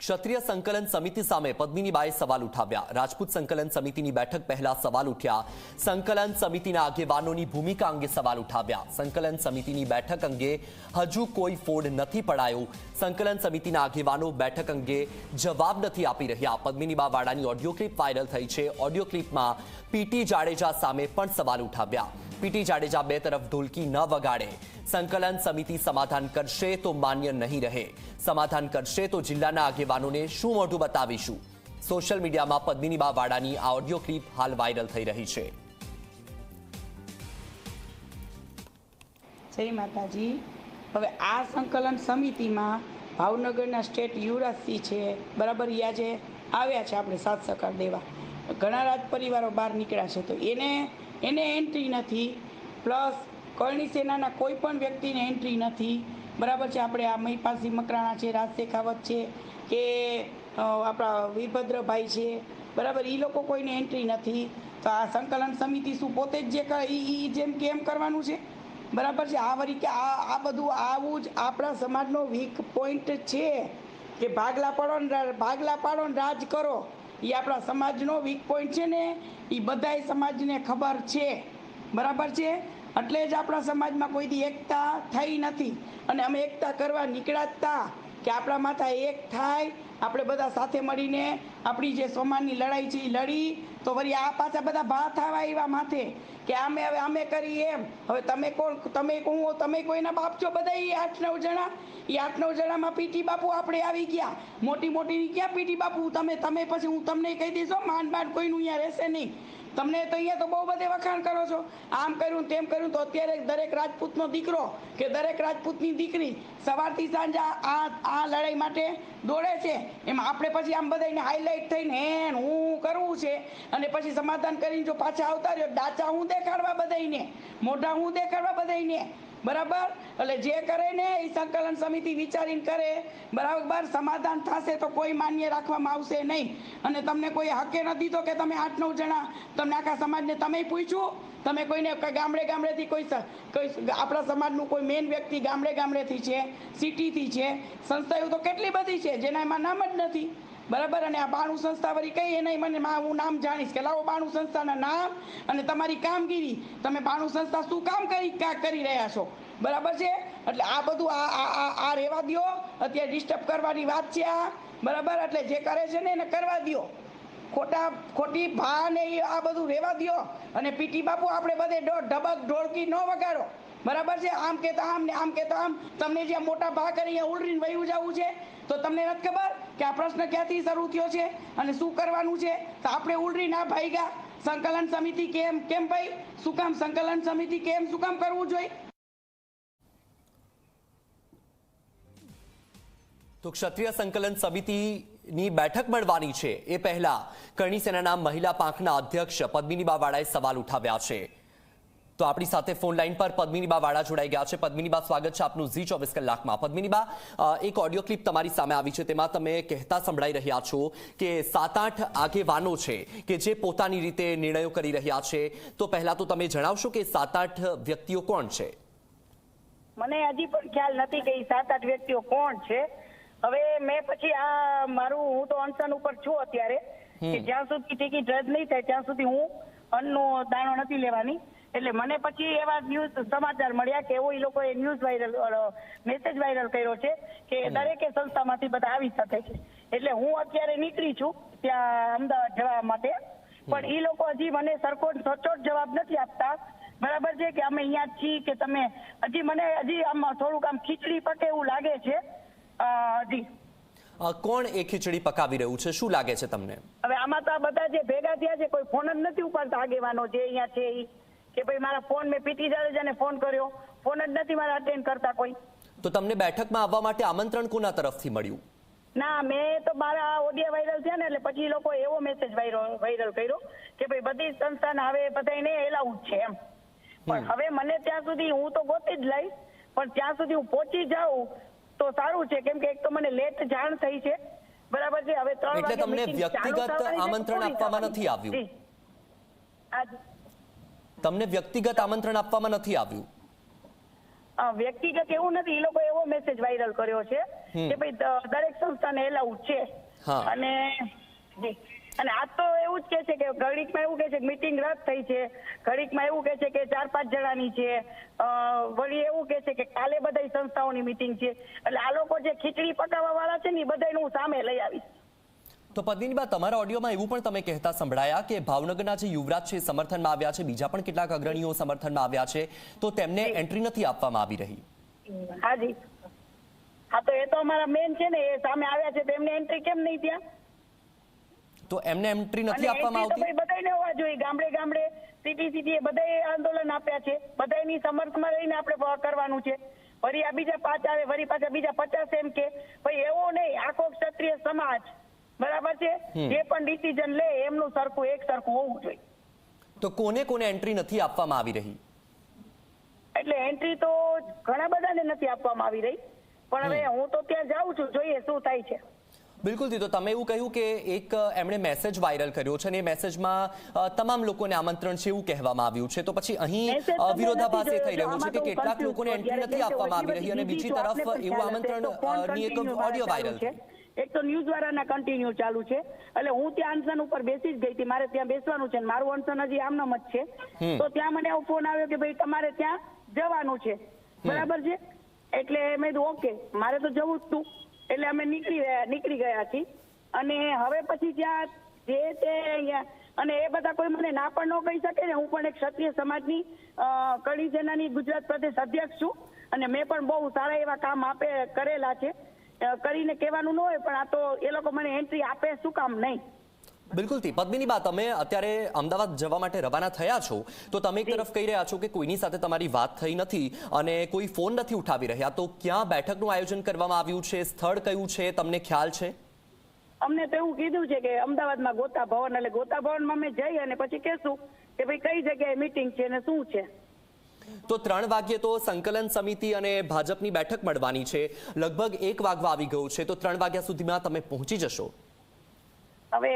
ક્ષત્રિય સંકલન સમિતિ સામે પદ્મિનીબાએ સવાલ ઉઠાવ્યા. રાજપૂત સંકલન સમિતિની બેઠક પહેલા સવાલ ઉઠ્યા. સંકલન સમિતિના આગેવાનોની ભૂમિકા અંગે સવાલ ઉઠાવ્યા. સંકલન સમિતિની બેઠક અંગે હજુ કોઈ ફોડ નથી પડાયો. સંકલન સમિતિના આગેવાનો બેઠક અંગે જવાબ નથી આપી રહ્યા. પદ્મિનીબા વાડાની ઓડિયો ક્લિપ વાયરલ થઈ છે. ઓડિયો ક્લિપમાં પીટી જાડેજા સામે પણ સવાલ ઉઠાવ્યા. પીટી જાડેજા બે તરફ ઢોલકી ન વગાડે. સંકલન સમિતિ સમાધાન કરશે તો માન્ય નહીં રહે. સમાધાન કરશે તો જિલ્લાના આગેવાનોને શું મોઢું બતાવીશું? સોશિયલ મીડિયામાં પદ્મિનીબા વાડાની આ ઓડિયો ક્લિપ હાલ વાયરલ થઈ રહી છે. જય માતાજી. હવે આ સંકલન સમિતિમાં ભાવનગરના સ્ટેટ યુવરાજસિંહ છે. બરાબર યા જે આવ્યા છે આપણે સાથ સહકાર દેવા. ઘણા રાજ પરિવારો બહાર નીકળ્યા છે. તો એને એને એન્ટ્રી નથી. પ્લસ કરણી સેનાના કોઈ પણ વ્યક્તિને એન્ટ્રી નથી. બરાબર છે, આપણે આ મહિપાલસિંહ મકરાણા છે, રાજ શેખાવત છે, કે આપણા વીરભદ્રભાઈ છે, બરાબર એ લોકો કોઈને એન્ટ્રી નથી. તો આ સંકલન સમિતિ શું પોતે જ જે કરે એ જેમ કે એમ કરવાનું છે? બરાબર છે, આ વરી કે આ આ બધું આવું જ આપણા સમાજનો વીક પોઈન્ટ છે. કે ભાગલા પાડો ને ભાગલા પાડો ને રાજ કરો. એ આપણા સમાજનો વીક પોઈન્ટ છે ને એ બધાય સમાજને ખબર છે. બરાબર છે? એટલે જ આપણા સમાજમાં કોઈ દી એકતા થઈ નથી. અને અમે એકતા કરવા નીકળ્યા હતા કે આપણા માથા એક થાય આપણે બધા સાથે મળીને આપણી જે સોમાનની લડાઈ છે એ લડી. તો વળી આ પાછા બધા ભા થવા એવા માથે કે અમે હવે અમે કરી એમ. હવે તમે કોણ? તમે હો? તમે કોઈના બાપ છો? બધા એ આઠ નવ જણા. એ આઠ નવ જણામાં પીટી બાપુ આપણે આવી ગયા. મોટી મોટી ક્યાં પીટી બાપુ? તમે તમે પછી હું તમને કહી દઈશ માંડ માંડ, કોઈનું અહીંયા રહેશે નહીં. તમને તો અહીંયા તો બહુ બધે વખાણ કરો છો. આમ કર્યું તેમ કર્યું તો અત્યારે દરેક રાજપૂતનો દીકરો કે દરેક રાજપૂતની દીકરી સવારથી સાંજ આ આ લડાઈ માટે દોડે છે. એમાં આપણે પછી આમ બધાને હાઇલાઇટ થઈને હેન હું કરવું છે. અને પછી સમાધાન કરીને જો પાછા આવતા રહ્યો, ડાચા હું દેખાડવા બધાને મોઢા હું દેખાડવા બધાઈને બરાબર? એટલે જે કરે ને એ સંકલન સમિતિ વિચારીને કરે. બરાબર? સમાધાન થશે તો કોઈ માન્ય રાખવામાં આવશે નહીં. અને તમને કોઈ હકે નથી તો કે તમે આઠ નવ જણા, તમને આખા સમાજને તમે પૂછ્યું? તમે કોઈને ગામડે ગામડેથી કોઈ કોઈ આપણા સમાજનું કોઈ મેન વ્યક્તિ ગામડે ગામડેથી છે સિટીથી છે. સંસ્થાઓ તો કેટલી બધી છે, જેના એમાં નામ જ નથી. બરાબર? અને આ બાણું સંસ્થા વળી કઈ એને મને હું નામ જાણીશ. કે લાવો બાણું સંસ્થાના નામ અને તમારી કામગીરી. તમે બાણું સંસ્થા શું કામ કરી કરી રહ્યા છો? બરાબર છે? એટલે આ બધું આ આ રહેવા દ્યો. અત્યારે ડિસ્ટર્બ કરવાની વાત છે આ. બરાબર? એટલે જે કરે છે ને એને કરવા દ્યો. ખોટા, ખોટી ભા ને એ આ બધું રહેવા દ્યો. અને પીટી બાપુ, આપણે બધે ઢબક, ઢોળકી ન વગાડો. બરાબર છે? આમ કહેતા આમ ને આમ કહેતા આમ. તમને જે મોટા ભા કરી ઉલરીને વયું જવું છે, તો તમને નથી ખબર? કે આ પ્રશ્ન ક્યાંથી શરૂ થયો છે અને શું કરવાનું છે? તો આપણે ઉલરી ના ભાઈગા. સંકલન સમિતિ કેમ કેમ ભાઈ? શું કામ સંકલન સમિતિ કેમ, શું કામ કરવું જોઈએ? તો ક્ષત્રિય સંકલન સમિતિની બેઠક મળવાની છે. એ પહેલા કરણી સેનાના મહિલા પાંખના અધ્યક્ષ પદ્મિનીબા વાળાએ સવાલ ઉઠાવ્યા છે. તો આપણી સાથે ફોન લાઈન પર પદ્મિનીબા વાળા જોડાઈ ગયા છે. પદ્મિનીબા સ્વાગત છે આપનું ઝી ચોવીસ કલાકમાં. પદ્મિનીબા એક ઓડિયો ક્લિપ તમારી સામે આવી છે. તેમાં તમે કહેતા સંભળાઈ રહ્યા છો કે સાત આઠ આગેવાનો છે કે જે પોતાની રીતે નિર્ણયો કરી રહ્યા છે. તો પહેલા તો તમે જણાવશો કે સાત આઠ વ્યક્તિઓ કોણ છે? મને હજી પણ ખ્યાલ નથી કે સાત આઠ વ્યક્તિઓ કોણ છે. હવે મેં પછી આ મારું હું તો અનશન ઉપર છું અત્યારે. કે જ્યાં સુધી ટિકિટ રદ નહીં થાય ત્યાં સુધી હું અન્નનો દાણો નથી લેવાની. એટલે મને પછી એવા ન્યૂઝ સમાચાર મળ્યા કે એવો એ લોકોએ ન્યૂઝ વાયરલ મેસેજ વાયરલ કર્યો છે કે દરેકે સંસ્થામાંથી બધા આવી શકે છે. એટલે હું અત્યારે નીકળી છું ત્યાં અમદાવાદ જવા માટે. પણ એ લોકો હજી મને સરખો સચોટ જવાબ નથી આપતા. બરાબર છે કે અમે અહીંયા છીએ કે તમે હજી મને હજી આમ થોડુંક આમ ખીચડી પકે એવું લાગે છે? હજી. કોણ એ ખીચડી પકાવી રહ્યું છે? શું લાગે છે તમને? હવે આમાં તો આ બધા જે ભેગા થયા છે કોઈ ફોન જ નથી ઉપાડતા આગેવાનો જે અહીંયા છે ઈ. કે ભાઈ મારા ફોન મેં પીટી જાડેજાને ફોન કર્યો. ફોન જ નથી મારા અટેન્ડ કરતા કોઈ. તો તમને બેઠકમાં આવવા માટે આમંત્રણ કોના તરફથી મળ્યું? ના મેં તો મારા ઓડિયા વાયરલ થયા ને એટલે પછી લોકો એવો મેસેજ વાયરલ કર્યો કે ભાઈ બધી સંસ્થાને હવે બધાને એલાઉડ છે એમ. પણ હવે મને ત્યાં સુધી હું તો ગોતી જ લઈશ પણ ત્યાં સુધી હું પહોંચી જાઉં તો સારું છે. કેમ કે એક તો મને લેટ જાણ થઈ છે. બરાબર છે? હવે ત્રણ એટલે તમને વ્યક્તિગત આમંત્રણ આપવામાં નથી આવ્યું? તમને વ્યક્તિગત આમંત્રણ આપવામાં નથી આવ્યું? વ્યક્તિગત એવું નથી. એ લોકો એવો મેસેજ વાયરલ કર્યો છે કે ભાઈ દરેક સંસ્થાને એલાઉડ છે. અને અને આ તો એવું જ કે છે કે ઘડીકમાં એવું કે છે કે મીટિંગ રદ થઈ છે. ઘડીકમાં એવું કે છે કે ચાર પાંચ જણાની છે. વળી એવું કે છે કે કાલે બધા સંસ્થાઓની મીટિંગ છે. એટલે આ લોકો જે ખીચડી પકાવવા વાળા છે ને એ બધાને હું સામે લઈ આવીશ. તો પદ્મિનીબા તમારા ઓડિયોમાં એવું પણ તમે કહેતા સંભળાયા કે ભાવનગરના જે યુવરાજ છે સમર્થનમાં આવ્યા છે બીજા પણ કેટલાક અગ્રણીઓ સમર્થનમાં આવ્યા છે તો તેમને એન્ટ્રી નથી આપવામાં આવી રહી. હાજી હા તો એ તો અમારા મેન છે ને એ સામે આવ્યા છે તેમને એન્ટ્રી કેમ નહીં ત્યાં? તો એમને એન્ટ્રી નથી આપવામાં આવતી? બધાને હોવા જોઈએ ગામડે ગામડે સિટી સિટી બધાએ આંદોલન આપ્યા છે બધાની સમર્થમાં રહીને આપણે કરવાનું છે. ફરી આ બીજા પાંચ આવે વરી પાછા બીજા પચાસ એમ કે ભાઈ એવો નહીં આખો ક્ષત્રિય સમાજ બરાબર છે? જે પણ ડિસિઝન લે એમનું સરખું એક સરખું હોવું જોઈએ. તો કોને કોને એન્ટ્રી નથી આપવામાં આવી રહી? એટલે એન્ટ્રી તો ઘણા બધાને નથી આપવામાં આવી રહી. પણ હવે હું તો ત્યાં જાઉં છું જોઈએ શું થાય છે. બિલકુલ તો તમે એવું કહ્યું કે એક એમણે મેસેજ વાયરલ કર્યો છે અને એ મેસેજમાં તમામ લોકોને આમંત્રણ છે એવું કહેવામાં આવ્યું છે. તો પછી અહીં વિરોધાભાસ એ થઈ રહ્યો છે કે કેટલાક લોકોને એન્ટ્રી નથી આપવામાં આવી રહી અને બીજી તરફ એવું આમંત્રણની એક ઓડિયો વાયરલ છે. એક તો ન્યૂઝ વાળાના કન્ટિન્યુ ચાલુ છે. એટલે હું ત્યાં અનશન ઉપર બેસી જ ગઈ હતી. મારે ત્યાં બેસવાનું છે મારું અનશન હજી આમનામ જ છે. તો ત્યાં મને એવો ફોન આવ્યો કે ભાઈ તમારે ત્યાં જવાનું છે. બરાબર છે? એટલે મેં કીધું ઓકે મારે તો જવું જ તું. એટલે અમે નીકળી ગયા નીકળી ગયા છીએ. અને હવે પછી ત્યાં જે તે અહીંયા અને એ બધા કોઈ મને ના પણ ન કહી શકે ને હું પણ એક ક્ષત્રિય સમાજની કડી સેનાની ગુજરાત પ્રદેશ અધ્યક્ષ છું. અને મેં પણ બહુ સારા એવા કામ આપે કરેલા છે. કરીને કહેવાનું ન હોય પણ આ તો એ લોકો મને એન્ટ્રી આપે શું કામ નહીં? બિલકુલથી પદ્મિની બા તમે અત્યારે અમદાવાદ જવા માટે રવાના થયા છો તો તમે એક તરફ કહી રહ્યા છો કે કોઈની સાથે તમારી વાત થઈ નથી અને કોઈ ફોન નથી ઉઠાવી રહ્યા. તો ક્યાં બેઠકનું આયોજન કરવામાં આવ્યું છે? સ્થળ કયું છે? તમને ખ્યાલ છે? અમને તો એવું કીધું છે કે અમદાવાદમાં ગોતા ભવન એટલે ગોતા ભવનમાં અમે જઈ અને પછી કહેશું કે ભાઈ કઈ જગ્યાએ મીટિંગ છે અને શું છે? તો ત્રણ વાગ્યે તો સંકલન સમિતિ અને ભાજપની બેઠક મળવાની છે. લગભગ એક વાગવા આવી ગયું છે. તો ત્રણ વાગ્યા સુધીમાં તમે પહોંચી જશો. હવે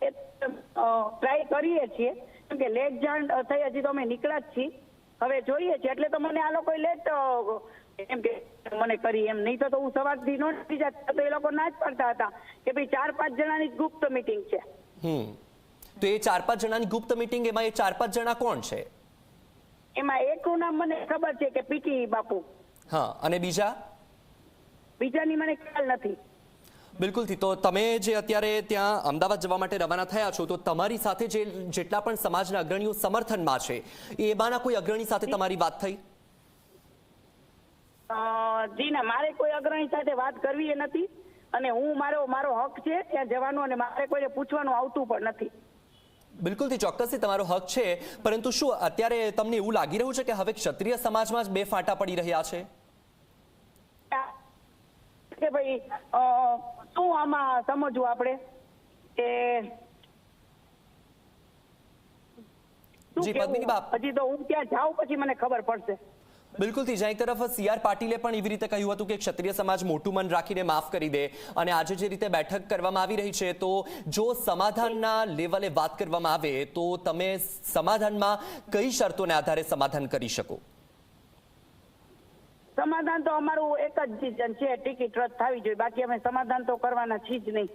ટ્રાય કરીએ છીએ. કે લેટ જાણ થઈ હજી તો અમે નીકળ્યા જ છીએ. હવે જોઈએ છીએ એટલે તો મને આ લોકો લેટ એમ કે મને કરી એમ. નહીં તો હું હું સવારથી નોંધી જાત. તો એ લોકો ના જ પડતા હતા કે ભાઈ ચાર પાંચ જણાની ગુપ્ત મીટિંગ છે. તો એ ચાર પાંચ જણાની ગુપ્ત મીટિંગ એમાં એ ચાર પાંચ જણા કોણ છે? એમાં એકનું નામ મને ખબર છે કે પીટી બાપુ. હા અને બીજા? બીજાની મને ખ્યાલ નથી. બિલકુલથી. તો તમે જે અત્યારે ત્યાં અમદાવાદ જવા માટે રવાના થયા છો તો તમારી સાથે જે જેટલા પણ સમાજના અગ્રણીઓ સમર્થનમાં છે એમાંના કોઈ અગ્રણી સાથે તમારી વાત થઈ? જી ના મારે કોઈ અગ્રણી સાથે વાત કરવી એ નથી અને હું મારો મારો હક છે ત્યાં જવાનું અને મારે કોઈને પૂછવાનું આવતું પણ નથી. બિલકુલથી ચોક્કસથી તમારો હક છે. પરંતુ શું અત્યારે તમને એવું લાગી રહ્યું છે કે હવે ક્ષત્રિય સમાજમાં જ બે ફાંટા પડી રહ્યા છે? કે ભાઈ શું આમાં સમજવું આપણે? કે. હજી તો હું ત્યાં જાઉં પછી મને ખબર પડશે. બિલકુલથી જ્યાં એક તરફ સી આર પાટીલે પણ એવી રીતે કહ્યું હતું કે ક્ષત્રિય સમાજ મોટું મન રાખીને માફ કરી દે અને આજે જે રીતે બેઠક કરવામાં આવી રહી છે તો જો સમાધાનના લેવલે વાત કરવામાં આવે તો તમે સમાધાનમાં કઈ શરતોને આધારે સમાધાન કરી શકો? સમાધાન તો અમારું એક જ છે ટિકિટ રદ થવી જોઈએ. બાકી અમે સમાધાન તો કરવાના છીએ જ નહીં.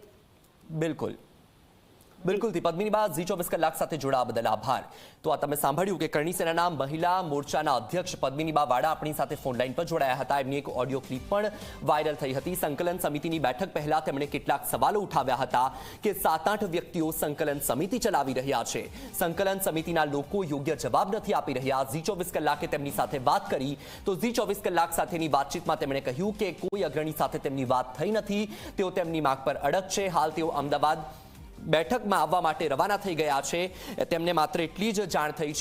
બિલકુલ. બિલકુલથી પદ્મિની બા ઝી ચોવીસ કલાક સાથે જોડાવા બદલ આભાર. તો આ તમે સાંભળ્યું કે કરણી સેનાના મહિલા મોરચાના અધ્યક્ષ પદ્મિની બા વાડા આપણી સાથે ફોન લાઈન પર જોડાયા હતા. એમની એક ઓડિયો ક્લિપ પણ વાયરલ થઈ હતી. સંકલન સમિતિની બેઠક પહેલા તેમણે કેટલાક સવાલો ઉઠાવ્યા હતા કે સાત આઠ વ્યક્તિઓ સંકલન સમિતિ ચલાવી રહ્યા છે. સંકલન સમિતિના લોકો યોગ્ય જવાબ નથી આપી રહ્યા. ઝી ચોવીસ કલાકે તેમની સાથે વાત કરી. તો ઝી ચોવીસ કલાક સાથેની વાતચીતમાં તેમણે કહ્યું કે કોઈ અગ્રણી સાથે તેમની વાત થઈ નથી. તેઓ તેમની માગ પર અડગ છે. હાલ તેઓ અમદાવાદ બેઠકમાં આવવા માટે રવાના થઈ ગયા છે. તેમને માત્ર એટલી જ જાણ થઈ છે.